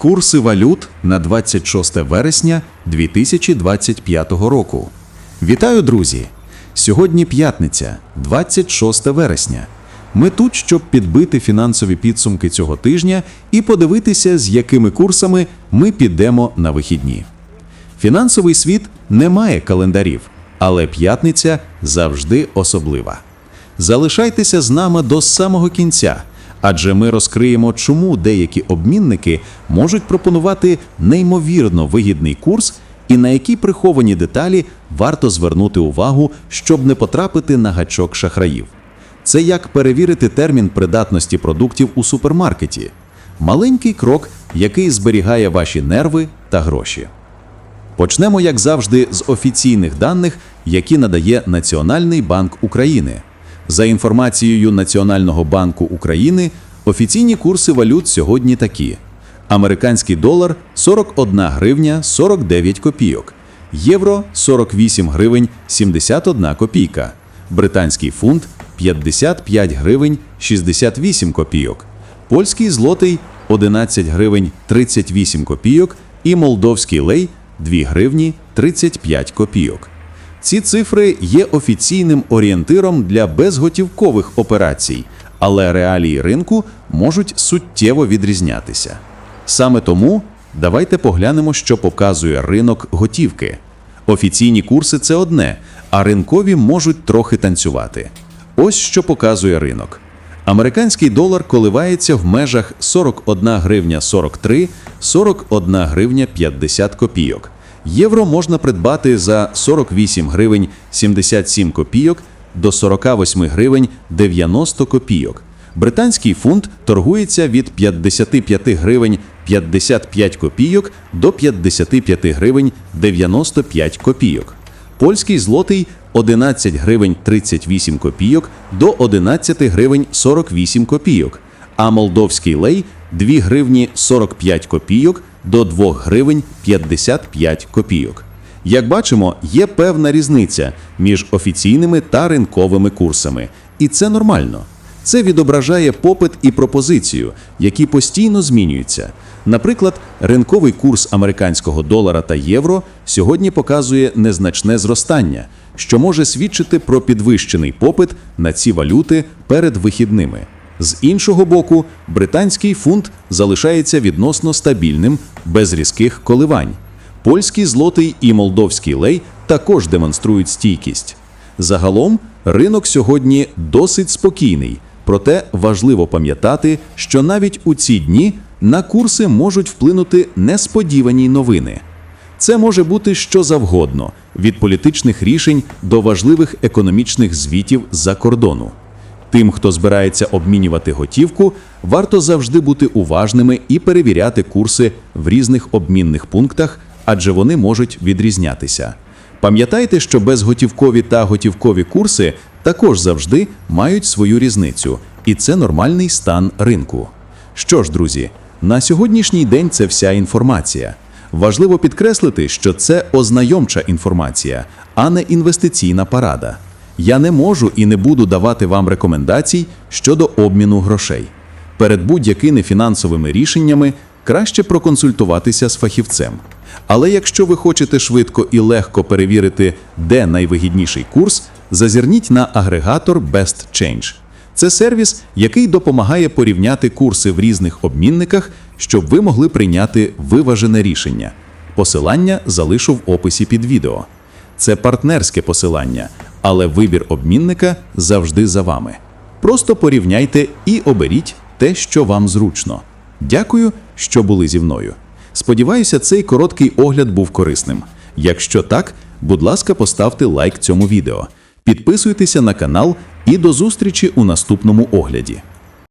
Курси валют на 26 вересня 2025 року. Вітаю, друзі! Сьогодні п'ятниця, 26 вересня. Ми тут, щоб підбити фінансові підсумки цього тижня і подивитися, з якими курсами ми підемо на вихідні. Фінансовий світ не має календарів, але п'ятниця завжди особлива. Залишайтеся з нами до самого кінця, адже ми розкриємо, чому деякі обмінники можуть пропонувати неймовірно вигідний курс і на які приховані деталі варто звернути увагу, щоб не потрапити на гачок шахраїв. Це як перевірити термін придатності продуктів у супермаркеті. Маленький крок, який зберігає ваші нерви та гроші. Почнемо, як завжди, з офіційних даних, які надає Національний банк України. За інформацією Національного банку України, офіційні курси валют сьогодні такі: американський долар 41 гривня 49 копійок, євро 48 гривень 71 копійка, британський фунт 55 гривень 68 копійок, польський злотий 11 гривень 38 копійок і молдовський лей 2 гривні 35 копійок. Ці цифри є офіційним орієнтиром для безготівкових операцій, але реалії ринку можуть суттєво відрізнятися. Саме тому давайте поглянемо, що показує ринок готівки. Офіційні курси це одне, а ринкові можуть трохи танцювати. Ось що показує ринок. Американський долар коливається в межах 41 гривня 43, 41 гривня 50 копійок. Євро можна придбати за 48 гривень 77 копійок до 48 гривень 90 копійок. Британський фунт торгується від 55 гривень 55 копійок до 55 гривень 95 копійок. Польський злотий 11 гривень 38 копійок до 11 гривень 48 копійок, а молдовський лей 2 гривні 45 копійок до 2 гривень 55 копійок. Як бачимо, є певна різниця між офіційними та ринковими курсами, і це нормально. Це відображає попит і пропозицію, які постійно змінюються. Наприклад, ринковий курс американського долара та євро сьогодні показує незначне зростання, що може свідчити про підвищений попит на ці валюти перед вихідними. З іншого боку, британський фунт залишається відносно стабільним, без різких коливань. Польський злотий і молдовський лей також демонструють стійкість. Загалом, ринок сьогодні досить спокійний, проте важливо пам'ятати, що навіть у ці дні на курси можуть вплинути несподівані новини. Це може бути що завгодно від політичних рішень до важливих економічних звітів за кордону. Тим, хто збирається обмінювати готівку, варто завжди бути уважними і перевіряти курси в різних обмінних пунктах, адже вони можуть відрізнятися. Пам'ятайте, що безготівкові та готівкові курси також завжди мають свою різницю, і це нормальний стан ринку. Що ж, друзі, на сьогоднішній день це вся інформація. Важливо підкреслити, що це ознайомча інформація, а не інвестиційна парада. Я не можу і не буду давати вам рекомендацій щодо обміну грошей. Перед будь-якими фінансовими рішеннями краще проконсультуватися з фахівцем. Але якщо ви хочете швидко і легко перевірити, де найвигідніший курс, зазирніть на агрегатор Best Change. Це сервіс, який допомагає порівняти курси в різних обмінниках, щоб ви могли прийняти виважене рішення. Посилання залишу в описі під відео. Це партнерське посилання, але вибір обмінника завжди за вами. Просто порівняйте і оберіть те, що вам зручно. Дякую, що були зі мною. Сподіваюся, цей короткий огляд був корисним. Якщо так, будь ласка, поставте лайк цьому відео. Підписуйтеся на канал і до зустрічі у наступному огляді.